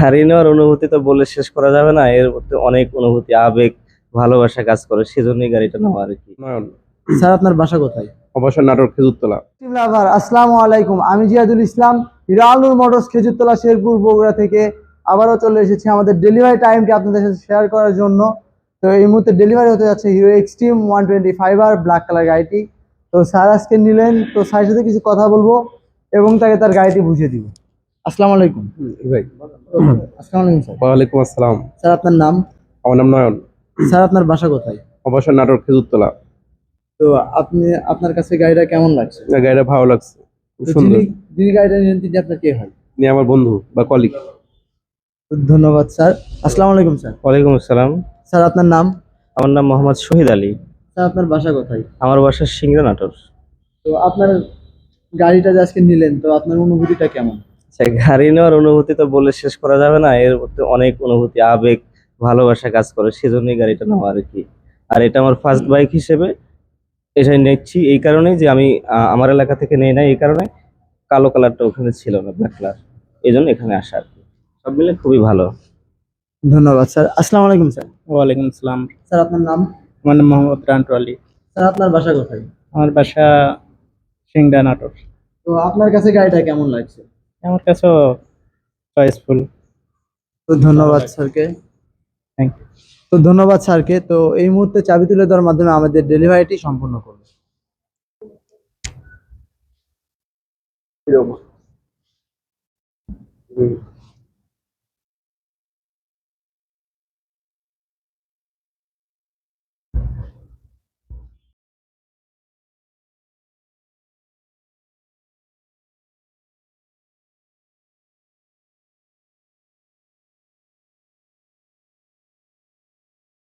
গাড়ি নেওয়ার অনুভূতি তো বলে শেষ করা যাবে না। এর মধ্যে অনেক অনুভূতি আবেগ ভালোবাসা কাজ করে সেজন্যই গাড়িটা নেওয়া আর কি। স্যার আপনার বাসা কোথায়? অবশ্যই নাটোর খেজুরতলা। লাভার আসসালামু আলাইকুম। আমি জিয়াদুল ইসলাম হিরানুর মোটরস খেজুরতলা শেরপুর বগুড়া থেকে আবারও চলে এসেছি আমাদের ডেলিভারি টাইমটি আপনাদের সাথে শেয়ার করার জন্য। তো এই মুহূর্তে ডেলিভারি হতে যাচ্ছে Hero Xtreme one twenty five আর ব্ল্যাক কালার গাড়িটি। তো স্যার আজকে নিলেন তো স্যারের সাথে কিছু কথা বলব এবং তাকে তার গাড়িটি বুঝিয়ে দিব। আসসালামু আলাইকুম। ভাই। আসসালামু আলাইকুম স্যার। ওয়ালাইকুম আসসালাম। স্যার আপনার নাম? আমার নাম নয়ন। স্যার আপনার বাসা কোথায়? অবশ্যই নাটোর খেজুরতলা। তো আপনি আপনার কাছে গাড়িটা কেমন লাগছে? গাড়িটা ভালো লাগছে। সুন্দর যিনি যিনি গাড়িটা নিলেন তিনি আপনার কে হয়? তিনি আমার বন্ধু বা কলিগ ধন্যবাদ স্যার। আসসালামু আলাইকুম স্যার। ওয়ালাইকুম আসসালাম। স্যার আপনার নাম? আমার নাম মোহাম্মদ শহীদ আলী। স্যার আপনার বাসা কোথায়? আমার বাসা সিংড়া নাটোর। তো আপনার গাড়িটা যে আজকে নিলেন তো আপনার অনুভূতিটা কেমন? আচ্ছা গাড়ি নেওয়ার অনুভূতি তো বলে শেষ করা যাবে না। এর মধ্যে অনেক অনুভূতি আবেগ ভালোবাসা কাজ করে সেজন্যই গাড়িটা নেওয়া আর কি। আর এটা আমার ফার্স্ট বাইক হিসেবে এটাই নিচ্ছি এই কারণেই যে আমি আমার এলাকা থেকে নেই না এই কারণে কালো কালারটা ওখানে ছিল না ব্ল্যাক কালার এই জন্য এখানে আসা আর কি। সব মিলে খুবই ভালো। ধন্যবাদ স্যার। আসসালামু আলাইকুম স্যার। ওয়ালাইকুম আসসালাম। স্যার আপনার নাম? আমার নাম মোহাম্মদ রান্টু আলী স্যার আপনার বাসা কোথায়? আমার বাসা সিংডা নাটোর তো আপনার কাছে গাড়িটা কেমন লাগছে? আমার কাছেও চয়েসফুল তো ধন্যবাদ স্যারকে। থ্যাংক ইউ তো ধন্যবাদ স্যারকে। তো এই মুহূর্তে চাবি তুলে দেওয়ার মাধ্যমে আমাদের ডেলিভারিটি সম্পূর্ণ করবে।